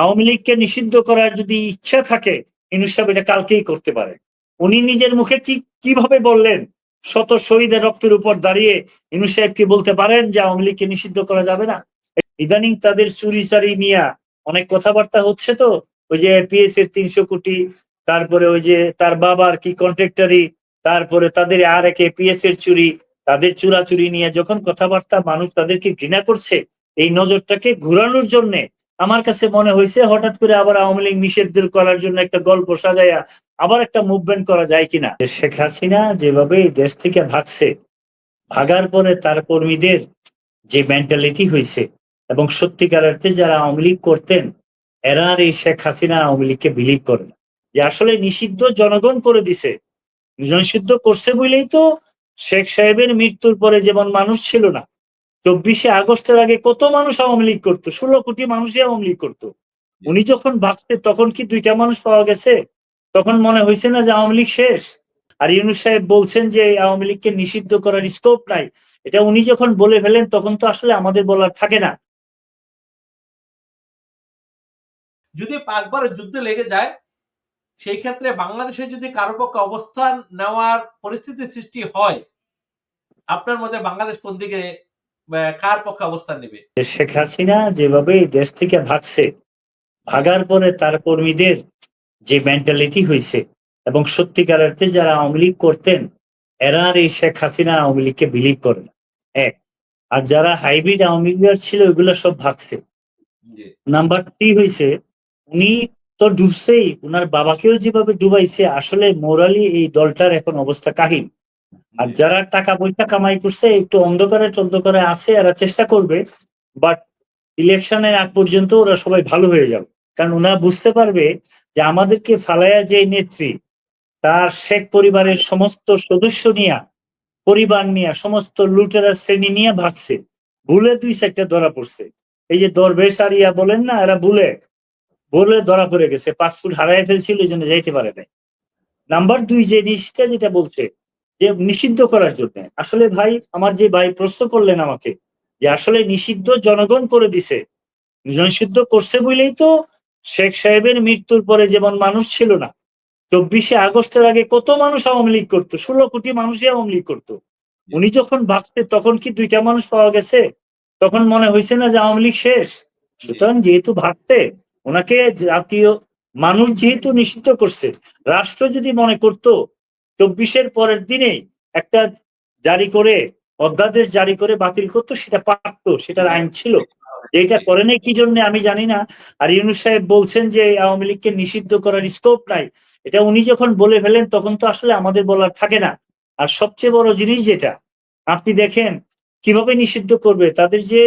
আওয়ামী লীগকে নিষিদ্ধ করার যদি ইচ্ছা থাকে ইনুস সাহেব এটা কালকেই করতে পারে। উনি নিজের মুখে কি, কীভাবে বললেন? শত শহীদের রক্তের উপর দাঁড়িয়ে ইনুস সাহেব কি বলতে পারেন যে আওয়ামী লীগকে নিষিদ্ধ করা যাবে না? ইদানিং তাদের চুরি চারি নিয়া অনেক কথাবার্তা হচ্ছে তো, ওই যে পিএস এর তিনশো কোটি, তারপরে ওই যে তার বাবার কি কন্ট্রাক্টারি, তারপরে তাদের আর একে পিএস এর চুরি, তাদের চুরাচুরি নিয়ে যখন কথাবার্তা মানুষ তাদেরকে ঘৃণা করছে, এই নজরটাকে ঘুরানোর জন্য আমার কাছে মনে হয়েছে হঠাৎ করে আবার আওয়ামী লীগ নিষেধ করার জন্য একটা গল্প সাজাইয়া আবার একটা মুভমেন্ট করা যায় কিনা? শেখ হাসিনা যেভাবে দেশ থেকে ভাগছে, ভাগার পরে তার কর্মীদের যে মেন্টালিটি হয়েছে এবং সত্যিকার অর্থে যারা আওয়ামী লীগ করতেন, এরা আর এই শেখ হাসিনা আওয়ামী লীগকে বিলিভ করে না। যে আসলে নিষিদ্ধ জনগণ করে দিছে, নিষিদ্ধ করছে বলেই তো শেখ সাহেবের মৃত্যুর পরে যেমন মানুষ ছিল না চব্বিশে আগস্টের আগে কত মানুষ আওয়ামী লীগ করতো? ষোলো কোটি মানুষই আওয়ামী লীগ করতো। উনি যখন ভাবছে তখন কি দুইটা মানুষ পাওয়া গেছে? তখন মনে হয়েছে না যে আওয়ামী লীগ শেষ? আর ইউনুস সাহেব বলছেন যে আওয়ামী লীগকে নিষিদ্ধ করার স্কোপ নাই। এটা উনি যখন বলে ফেলেন, তখন তো আসলে আমাদের বলার থাকে না। যদি পাকবার যুদ্ধ লেগে যায়, সেই ক্ষেত্রে বাংলাদেশে যদি কারও পক্ষে অবস্থান নেওয়ার পরিস্থিতি সৃষ্টি হয়, আপনার মধ্যে বাংলাদেশ কোন দিকে কার পক্ষে অবস্থান নেবে? শেখ হাসিনা যেভাবে দেশ থেকে ভাগছে ভাগার পরে তার কর্মীদের যে মেন্টালিটি হয়েছে এবং সত্যিকার অর্থে যারা আওয়ামী লীগ করতেন এরা আর এই শেখ হাসিনা আওয়ামী লীগকে বিলিভ করে না। এক আর যারা হাইব্রিড আওয়ামী লীগার ছিল এগুলো সব ভাগছে। নাম্বার থ্রি হয়েছে উনি তো ডুবছেই উনার বাবাকেও যেভাবে ডুবাইছে আসলে মোরালি এই দলটার এখন অবস্থা কাহিন আর যারা টাকা পয়সা কামাই করছে, একটু অন্ধকারে অন্ধকারে আছে, এরা চেষ্টা করবে বাট ইলেকশনের আগ পর্যন্ত ওরা সবাই ভালো হয়ে যাবে। কারণ ওনারা বুঝতে পারবে যে আমাদেরকে ফালাইয়া যে নেত্রী, তার শেখ পরিবারের সমস্ত সদস্য নিয়ে, পরিবার নিয়ে, সমস্ত লুটেরা শ্রেণি নিয়ে ভাগছে। ভুলে দুই সাইডটা ধরা পড়ছে। এই যে দরবেশ আর ইয়া বলেন না, এরা ভুলে ভুলে ধরা পড়ে গেছে। পাসপোর্ট হারাই ফেলছিল, এই জন্য যাইতে পারে নাই। নাম্বার দুই যে জিনিসটা যেটা বলছে যে নিষিদ্ধ করার জন্য। আসলে ভাই, আমার যে ভাই প্রশ্ন করলেন আমাকে যে আসলে নিষিদ্ধ জনগণ করে দিছে নিষিদ্ধ করছে বলেই তো শেখ সাহেবের মৃত্যুর পরে যেমন মানুষ ছিল না, চব্বিশে আগস্টের আগে কত মানুষ আওয়ামী লীগ করতো, ষোলো কোটি মানুষই আওয়ামী লীগ করতো। উনি যখন ভাবছে তখন কি দুইটা মানুষ পাওয়া গেছে? তখন মনে হয়েছে না যে আওয়ামী লীগ শেষ। সুতরাং যেহেতু ভাবছে, ওনাকে জাতীয় মানুষ যেহেতু নিষিদ্ধ করছে, রাষ্ট্র যদি মনে করত চব্বিশের পরের দিনেই একটা জারি করে অধ্যাদেশ জারি করে বাতিল করতো, সেটা পারতো, সেটার আইন ছিল। এইটা করে নাই, কি জন্য আমি জানি না। আর ইউনুস সাহেব বলছেন যে আওয়ামী লীগকে নিষিদ্ধ করার স্কোপ নাই। এটা উনি যখন বলে ফেলেন, তখন তো আসলে আমাদের বলার থাকে না। আর সবচেয়ে বড় জিনিস যেটা, আপনি দেখেন কীভাবে নিষিদ্ধ করবে। তাদের যে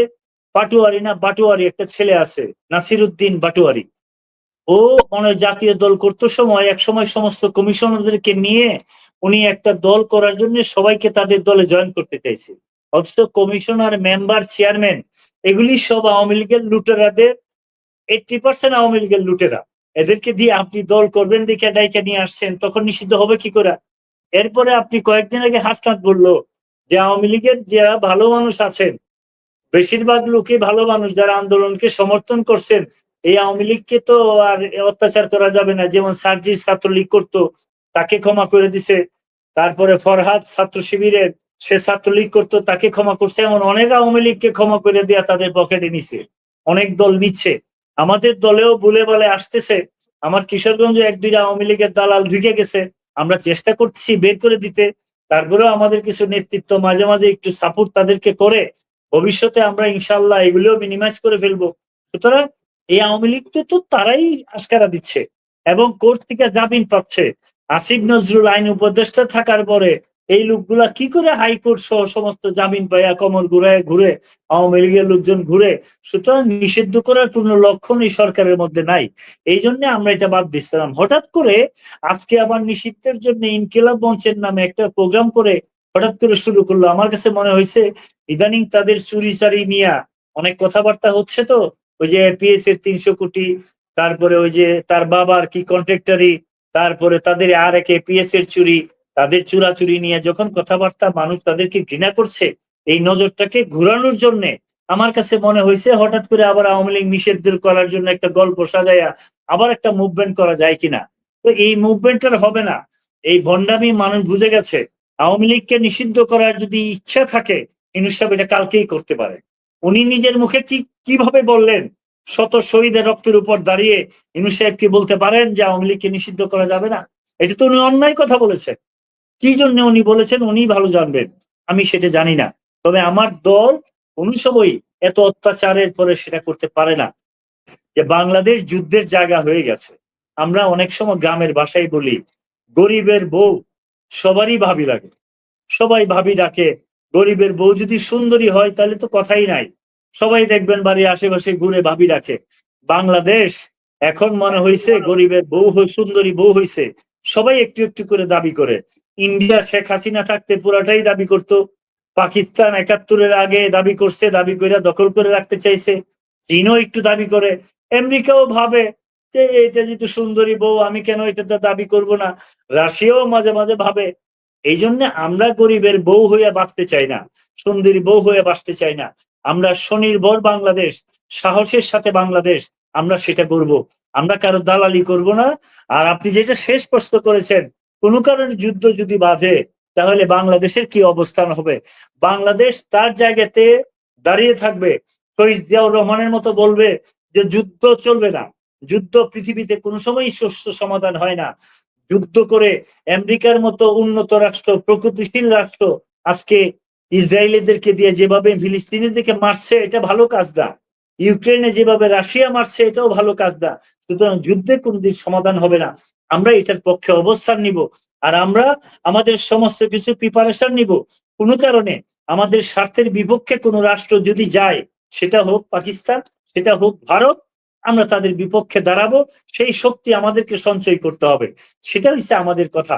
পাটুয়ারি না, বাটুয়ারি একটা ছেলে আছে নাসির উদ্দিন বাটুয়ারি। ও অনেক জাতীয় দল করতে সময়, এক সময় সমস্ত কমিশনারদেরকে নিয়ে উনি একটা দল করার জন্য সবাইকে তাদের দলে জয়েন করতে চাইছে। অথচ কমিশনার, মেম্বার, চেয়ারম্যান, এগুলি সব আওয়ামী লীগের লুটেরাদের এইটটি পার্সেন্ট আওয়ামী লীগের লুটেরা। এদেরকে দিয়ে আপনি দল করবেন দেখে ডাইকে নিয়ে আসছেন, তখন নিষিদ্ধ হবে কি করে? এরপরে আপনি কয়েকদিন আগে হাসনাত বলল যে আওয়ামী লীগের যারা ভালো মানুষ আছেন, বেশিরভাগ লোকই ভালো মানুষ, যারা আন্দোলনকে সমর্থন করছেন এই আওয়ামী লীগকে তো আর অত্যাচার করা যাবে না। যেমন সার্জির ছাত্রলীগ করতো, তাকে ক্ষমা করে দিছে। তারপরে ফরহাদ ছাত্র শিবিরের, সে ছাত্রলীগ করতো, তাকে ক্ষমা করছে। এমন অনেক আওয়ামী লীগকে ক্ষমা করে দেয়া তাদের পকেটে নিছে। অনেক দল নিচ্ছে। আমাদের দলেও বলে বলে আসতেছে। আমার কিশোরগঞ্জে এক দুইটা আওয়ামী লীগের দালাল ঢুকে গেছে। আমরা চেষ্টা করছি বের করে দিতে। তারপরেও আমাদের কিছু নেতৃত্ব মাঝে মাঝে একটু সাপোর্ট তাদেরকে করে। ভবিষ্যতে আমরা ইনশাল্লাহ এগুলোও মিনিমাইজ করে ফেলব। সুতরাং এই আওয়ামী লীগকে তো তারাই আস্কারা দিচ্ছে এবং কোর্ট থেকে জামিন পাচ্ছে। আসিফ নজরুল আইন উপদেষ্টা থাকার পরে এই লোকগুলা কি করে হাইকোর্ট সহ সমস্ত জামিন পাইয়া কমর ঘুরে ঘুরে, আওয়ামী লীগের লোকজন ঘুরে, সুতরাং নিষিদ্ধ করার কোনো লক্ষণ এই সরকারের মধ্যে নাই। এই জন্য আমরা এটা বাদ দিচ্ছিলাম। হঠাৎ করে আজকে আবার নিষিদ্ধের জন্য ইনকিলাব মঞ্চের নামে একটা প্রোগ্রাম করে হঠাৎ করে শুরু করল। আমার কাছে মনে হয়েছে, ইদানিং তাদের চুরি চারি নিয়া অনেক কথাবার্তা হচ্ছে তো ওই যে পিএস এর তিনশো কোটি, তারপরে ওই যে তার বাবার কি কন্ট্রাক্টারি তারপরে তাদের আর একে পিএস এর চুরি, তাদের চুরাচুরি নিয়ে যখন কথাবার্তা মানুষ তাদেরকে ঘৃণা করছে, এই নজরটাকে ঘুরানোর জন্য আমার কাছে মনে হয়েছে হঠাৎ করে আবার আওয়ামী লীগ নিষেধ করার জন্য একটা গল্প সাজাইয়া আবার একটা মুভমেন্ট করা যায় কিনা। তো এই মুভমেন্টটা হবে না। এই ভণ্ডামি মানুষ বুঝে গেছে, আওয়ামী লীগকে নিষিদ্ধ করার যদি ইচ্ছা থাকে, ইনুস সাহেব এটা কালকেই করতে পারে। উনি নিজের মুখে কি কীভাবে বললেন? শত শহীদের রক্তের উপর দাঁড়িয়ে ইনুস সাহেব কি বলতে পারেন যে আওয়ামী লীগকে নিষিদ্ধ করা যাবে না? এটা তো উনি অন্যায় কথা বলেছেন। কি জন্য উনি বলেছেন উনি ভালো জানবেন। আমি সেটা জানি না। তবে আমার দল সময় এত অত্যাচারের পরে সেটা করতে পারে না। যে বাংলাদেশ যুদ্ধের জায়গা হয়ে গেছে। আমরা অনেক সময় গ্রামের বাসায় বলি, গরিবের বউ, সবারই ভাবি লাগে। সবাই ভাবি ডাকে গরিবের বউ যদি সুন্দরী হয়, তাহলে তো কথাই নাই। সবাই দেখবেন বাড়ির আশেপাশে ঘুরে ভাবি রাখে, বাংলাদেশ, এখন মনে হয়েছে গরিবের বউ সুন্দরী বউ হয়েছে সবাই একটু একটু করে দাবি করে। ইন্ডিয়া শেখ হাসিনা থাকতে পুরাটাই দাবি করত, পাকিস্তান একাত্তরের আগে দাবি করছে, দাবি করে দখল করে রাখতে চাইছে। চীনও একটু দাবি করে। আমেরিকাও ভাবে যে এটা যেহেতু সুন্দরী বউ, আমি কেন এটা দাবি করব না? রাশিয়াও মাঝে মাঝে ভাবে এই জন্য আমরা গরিবের বউ হইয়া বাঁচতে চাই না সুন্দরী বউ হইয়া বাঁচতে চাই না। আমরা স্বনির্ভর বাংলাদেশ, সাহসের সাথে বাংলাদেশ, আমরা সেটা করব। আমরা কারও দালালি করব না। আর আপনি যেটা শেষ প্রশ্ন করেছেন, কোনো কারণে যুদ্ধ যদি বাজে, তাহলে বাংলাদেশের কি অবস্থান হবে? বাংলাদেশ তার জায়গাতে দাঁড়িয়ে থাকবে। শহীদ জিয়াউর রহমানের মতো বলবে যে, যুদ্ধ চলবে না। যুদ্ধ পৃথিবীতে কোনো সময়ই সুস্থ সমাধান হয় না। যুদ্ধ করে আমেরিকার মতো উন্নত রাষ্ট্র, প্রগতিশীল রাষ্ট্র আজকে ইসরায়েলিদেরকে দিয়ে যেভাবে ফিলিস্তিনিদেরকে মারছে, এটা ভালো কাজ না ইউক্রেনে যেভাবে রাশিয়া মারছে, এটাও ভালো কাজ না সুতরাং যুদ্ধে কোনদিন সমাধান হবে না। আমরা এটার পক্ষে অবস্থান নিব আর আমরা আমাদের সমস্ত কিছু প্রিপারেশন নিব। কোনো কারণে আমাদের স্বার্থের বিপক্ষে কোনো রাষ্ট্র যদি যায়, সেটা হোক পাকিস্তান, সেটা হোক ভারত আমরা তাদের বিপক্ষে দাঁড়াবো সেই শক্তি আমাদেরকে সঞ্চয় করতে হবে। সেটা হচ্ছে আমাদের কথা।